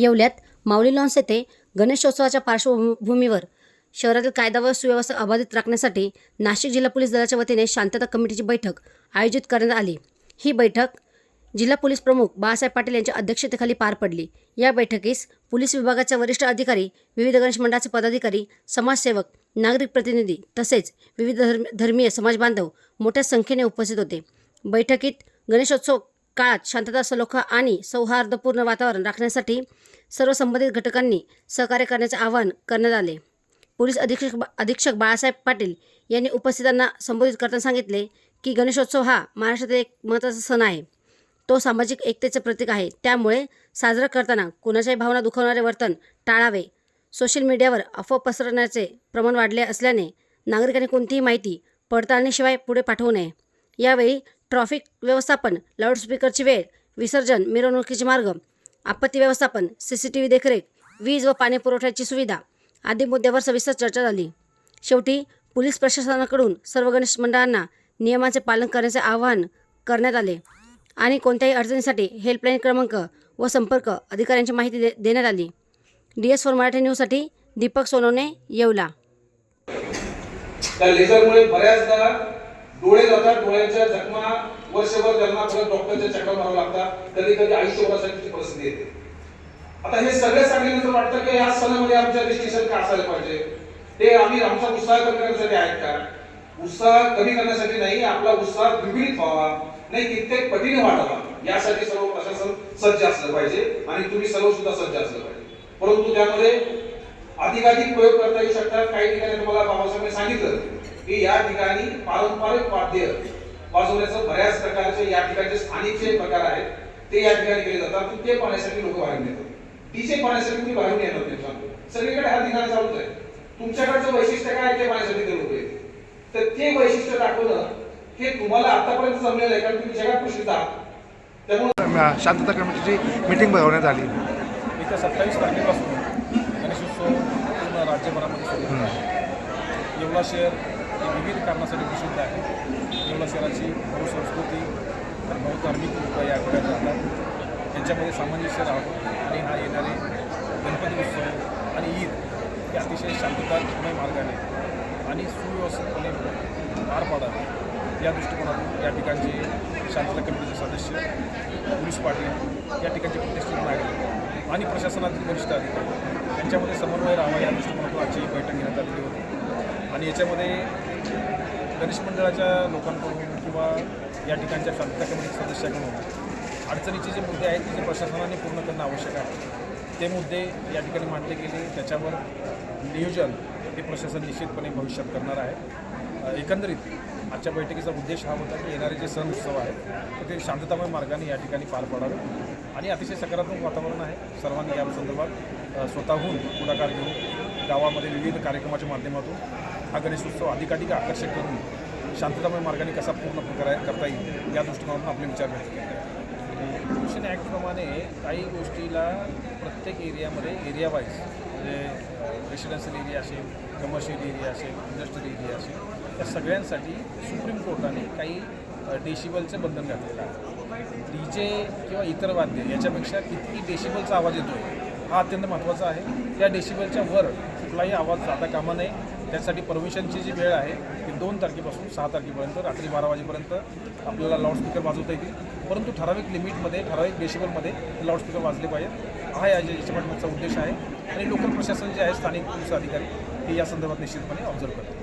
येवल्यात माऊली lawns येथे गणेशोत्सवाच्या पार्श्वभूमीवर शहरातील कायदा व सुव्यवस्था अबाधित राखण्यासाठी नाशिक जिल्हा पोलीस दलाच्या वतीने शांतता कमिटीची बैठक आयोजित करण्यात आली. ही बैठक जिल्हा पोलीस प्रमुख बाळासाहेब पाटील यांच्या अध्यक्षतेखाली पार पडली. या बैठकीस पोलीस विभागाच्या वरिष्ठ अधिकारी विविध गणेश मंडळाचे पदाधिकारी समाजसेवक नागरिक प्रतिनिधी तसेच विविध धर्म धर्मीय समाजबांधव मोठ्या संख्येने उपस्थित होते. बैठकीत गणेशोत्सव काळात शांतता सलोखा आणि सौहार्दपूर्ण वातावरण राखण्यासाठी सर्व संबंधित घटकांनी सहकार्य करण्याचे आवाहन करण्यात आले. पोलीस अधीक्षक अधीक्षक बाळासाहेब पाटील यांनी उपस्थितांना संबोधित करताना सांगितले की गणेशोत्सव हा महाराष्ट्रातील एक महत्त्वाचा सण आहे. तो सामाजिक एकतेचे प्रतीक आहे. त्यामुळे साजरा करताना कुणाच्याही भावना दुखवणारे वर्तन टाळावे. सोशल मीडियावर अफवा पसरवण्याचे प्रमाण वाढले असल्याने नागरिकांनी कोणतीही माहिती पडताळणीशिवाय पुढे पाठवू नये. यावेळी ट्रॉफिक व्यवस्थापन लाऊडस्पीकरची वेळ विसर्जन मिरवणुकीचे मार्ग आपत्ती व्यवस्थापन सी सी टी व्ही देखरेख वीज व पाणी पुरवठ्याची सुविधा आदी मुद्द्यावर सविस्तर चर्चा झाली. शेवटी पोलीस प्रशासनाकडून सर्व गणेश मंडळांना नियमांचे पालन करण्याचे आवाहन करण्यात आले आणि कोणत्याही अडचणीसाठी हेल्पलाईन क्रमांक व संपर्क अधिकाऱ्यांची माहिती दे देण्यात आली. डी एस फोर मराठी न्यूजसाठी दीपक सोनवणे येवला. लेझरमुळे बऱ्याचदा डोळे जातात डोळ्यांच्या जखमा वर्षभर त्यांना परत डॉक्टरच्या चक्कर मारावं लागतात. कधी कधी आयुष्यभरासाठीची परिस्थिती येते. आता हे सगळं सांगितल्यानंतर वाटतं की या सणामध्ये आमच्या डिस्टिंक्शन का असायला पाहिजे? ते आम्ही आमचा उत्साह कमी करण्यासाठी आहेत का? उत्साह कमी करण्यासाठी नाही आपला उत्साह द्विगुणित व्हावा. नाही कित्येक पटीने वाढावा. यासाठी सर्व प्रशासन सज्ज असलं पाहिजे आणि तुम्ही सर्व सुद्धा सज्ज असलं पाहिजे. परंतु त्यामध्ये अधिकाधिक प्रयोग करता येऊ शकतात. काही ठिकाणी तुम्हाला बाबासाहेबांनी सांगितलं. की या ठिकाणी पारंपरिक वाद्य वाजवण्याचं बऱ्याच प्रकारचे या ठिकाणचे स्थानिक जे प्रकार आहेत. ते या ठिकाणी केले जातात. पण ते पाहण्यासाठी लोक बाहेरून येतात. डीजे पाहण्यासाठी तुम्ही बाहेरून येणार नाही सगळीकडे हा ठिकाण चालूच आहे. तुमच्याकडचं वैशिष्ट्य काय आहे ते पाहण्यासाठी ते लोक येतात. तर ते वैशिष्ट्य दाखवणं हे तुम्हाला आतापर्यंत जमलेलं आहे. कारण तुम्ही जगात प्रसिद्ध आहात त्यामुळे शांतता कमिटीची मीटिंग भरवण्यात आली. येत्या सत्तावीस तारखेपासून गणेशोत्सव पूर्ण राज्यभरामध्ये सुरू होणार आहे येवला शहर हे विविध कारणासाठी प्रसिद्ध आहे. येवला शहराची संस्कृती आणि बहुधार्मिक लोक या आठवड्यात राहतात. यांच्यामध्ये सामंजस्य राहतो आणि हा येणारे गणपती उत्सव आणि ईद हे अतिशय शांततामय मार्गाने आणि सुव्यवस्थितपणे पार पाडावे. या दृष्टिकोनातून या ठिकाणचे शांतता कमिटीचे सदस्य पोलीस पाटील या ठिकाणचे प्रतिष्ठित नागरिक आणि प्रशासनातील वरिष्ठ अधिकारी. यांच्यामध्ये समन्वय राहावा या दृष्टिकोनातून आजची बैठक घेण्यात आलेली होती. आणि याच्यामध्ये गणेश मंडळाच्या लोकांकडून किंवा या ठिकाणच्या शांतता कमिटी सदस्याकडून अडचणीचे जे मुद्दे आहेत ते प्रशासनाने पूर्ण करणं आवश्यक आहे ते मुद्दे या ठिकाणी मांडले गेले. त्याच्यावर नियोजन हे प्रशासन निश्चितपणे भविष्यात करणार आहे. एकंदरीत आजच्या बैठकीचा उद्देश हा होता की येणारे जे सण उत्सव आहेत तर ते शांततामय मार्गाने या ठिकाणी पार पाडावे. आणि अतिशय सकारात्मक वातावरण आहे. सर्वांनी या संदर्भात स्वतःहून पुढाकार घेऊन गावामध्ये विविध कार्यक्रमाच्या माध्यमातून हा गणेशोत्सव अधिकाधिक आकर्षक करून शांततामय मार्गाने कसा पूर्ण प्रकारे करता येईल या दृष्टिकोनातून आपले विचार व्यक्त केले. पोल्युशन ॲक्टप्रमाणे काही गोष्टीला प्रत्येक एरियामध्ये एरिया वाईज म्हणजे रेसिडेन्शियल एरिया असेल कमर्शियल एरिया असेल इंडस्ट्रियल एरिया असेल त्या सगळ्यांसाठी सुप्रीम कोर्टाने काही डेशिबलचे बंधन घातलेलं आहे. डी जे किंवा इतर वाद्य याच्यापेक्षा किती डेशिबलचा आवाज येतो हा अत्यंत महत्त्वाचा आहे. त्या डेशिबलच्या वर कुठलाही आवाज जाता कामा नये. त्यासाठी परमिशनची जी वेळ आहे ती दोन तारखेपासून सहा तारखेपर्यंत रात्री बारा वाजेपर्यंत आपल्याला लाऊडस्पीकर वाजवता येतील. परंतु ठराविक लिमिटमध्ये ठराविक डेशिबलमध्ये लाऊडस्पीकर वाजले पाहिजेत. हा या याच्या पाठीमागचा उद्देश आहे. आणि लोकल प्रशासन जे आहे स्थानिक पोलीस अधिकारी ते या संदर्भात निश्चितपणे ऑब्झर्व करतात